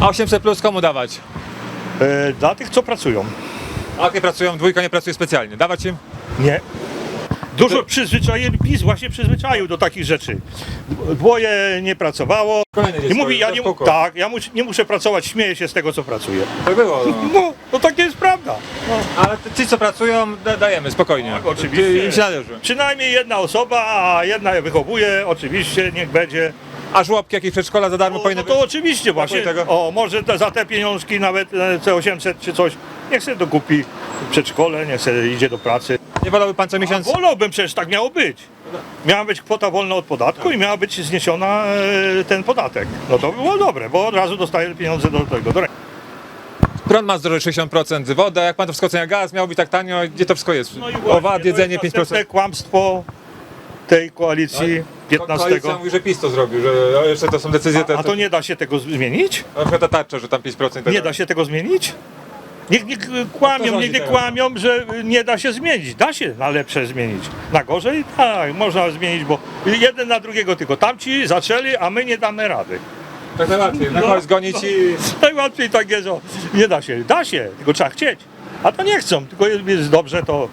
A 800 plus komu dawać? E, dla tych, co pracują. A nie pracują, dwójka nie pracuje specjalnie. Dawać im? Nie. Dużo przyzwyczajeń, PiS właśnie przyzwyczaił do takich rzeczy. Dwoje nie pracowało i mówi, ja to nie, spoko. tak, ja mus, nie muszę pracować, śmieję się z tego, co pracuję. Tak było. No. No, no tak jest prawda. Ale ci, co pracują, da, dajemy, spokojnie. Tak, oczywiście. Im się należy. Przynajmniej jedna osoba, a jedna je wychowuje, oczywiście, niech będzie. A żłobki, jakieś przedszkola za darmo No, powinny no to być? oczywiście właśnie, tego? o może te, za te pieniążki nawet e, te 800 czy coś, niech sobie dokupi przedszkole, niech sobie idzie do pracy. Nie wolałby pan co miesiąc? Wolałbym przecież, tak miało być. Miała być kwota wolna od podatku i miała być zniesiona e, ten podatek. No to by było dobre, bo od razu dostaje pieniądze do tego, do ręki. Prąd ma zdrowie 60%, woda, jak pan to wszystko ocenia, gaz miał być tak tanio, gdzie to wszystko jest? No i właśnie, Owad, to jedzenie jest następne 5%. kłamstwo tej koalicji 15. Koalicja mówi, że PiS to zrobił, że a jeszcze to są decyzje, te, A to nie da się tego zmienić? na przykład ta tarcza, że tam 5% i tak Nie da się tego zmienić? Niech nie kłamią, niech nie kłamią, że nie da się zmienić. Da się na lepsze zmienić. Na gorzej? Tak, można zmienić, bo jeden na drugiego tylko. Tamci zaczęli, a my nie damy rady. Tak najłatwiej, na No, kogoś zgonić no. i... Najłatwiej tak jest, o, nie da się. Da się, tylko trzeba chcieć. A to nie chcą, tylko jest dobrze, to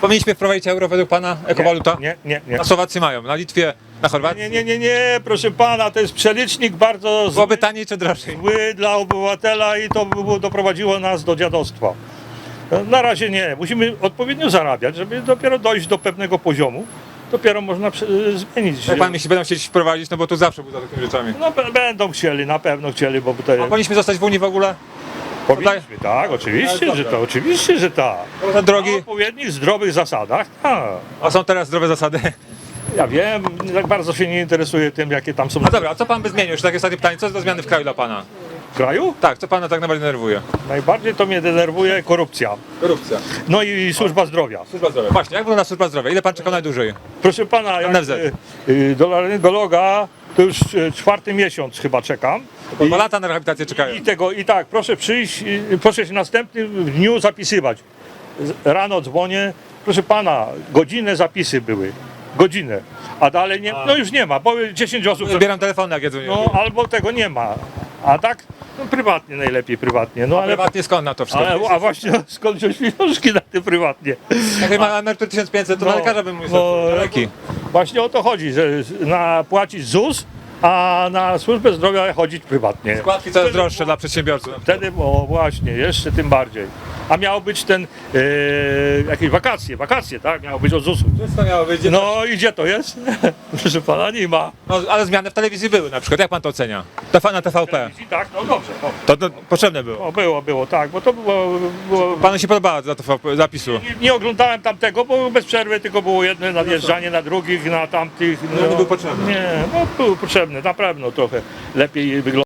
Powinniśmy wprowadzić euro według pana, ekowaluta? nie, nie, nie. Na Słowacji mają, na Litwie, na Chorwacji. Nie, nie, nie, nie, proszę pana, to jest przelicznik bardzo zły, Byłoby taniej czy drożej? zły dla obywatela i to by było- doprowadziło nas do dziadostwa. Na razie nie. Musimy odpowiednio zarabiać, żeby dopiero dojść do pewnego poziomu. Dopiero można prze- zmienić. Jak pan myśli, będą chcieli wprowadzić, no bo tu zawsze był za takimi rzeczami. No b- będą chcieli, na pewno chcieli, bo to A jest... powinniśmy zostać w Unii w ogóle? Powinniśmy, tak, oczywiście, że to, oczywiście, że tak. Te drogi, Na odpowiednich, zdrowych zasadach, tak. a są teraz zdrowe zasady. Ja wiem, tak bardzo się nie interesuję tym, jakie tam są No dobra, a co pan by zmienił? Takie ostatnie pytanie, co jest do zmiany w kraju dla pana? w kraju. Tak, co pana tak naprawdę denerwuje? Najbardziej to mnie denerwuje korupcja. Korupcja. No i służba zdrowia. Służba zdrowia. Właśnie, jak wygląda służba zdrowia? Ile pan czekał najdłużej? Proszę pana, jak NFZ. y, y, do laryngologa to już y, czwarty miesiąc chyba czekam. Po dwa lata na rehabilitację czekają. I tego, i tak, proszę przyjść, proszę się następnym dniu zapisywać. Z- Rano dzwonię, proszę pana, godzinne zapisy były. Godzinę. A dalej nie, no już nie ma, bo 10 osób. Zbieram telefony, jak jedzą. No albo tego nie ma. A tak, no prywatnie najlepiej, prywatnie. No ale, Prywatnie skąd na to wszystko? ale a właśnie skąd wziąć pieniążki na te prywatnie? Jak ma emerytur 1500, to na lekarza bym mówił. no, No, leki. Właśnie o to chodzi, że na płacić ZUS, a na służbę zdrowia chodzić prywatnie. Składki coraz droższe dla przedsiębiorców. Wtedy, o właśnie, jeszcze tym bardziej. A miało być ten, e, jakieś wakacje, wakacje, tak? Miało być od ZUS-u. Wszystko miało być. No. No i gdzie to jest? Proszę pana, nie ma. no, ale zmiany w telewizji były na przykład. Jak pan to ocenia? TV na TVP. Tak, no dobrze. O, To, to potrzebne było. o, było, było, tak, bo to było, było Panu się podobała za TVP zapisu? nie, nie oglądałem tamtego, bo bez przerwy tylko było jedno nadjeżdżanie na drugich, na tamtych. No, nie był potrzebny. Nie, no był potrzebny, na pewno trochę lepiej wygląda.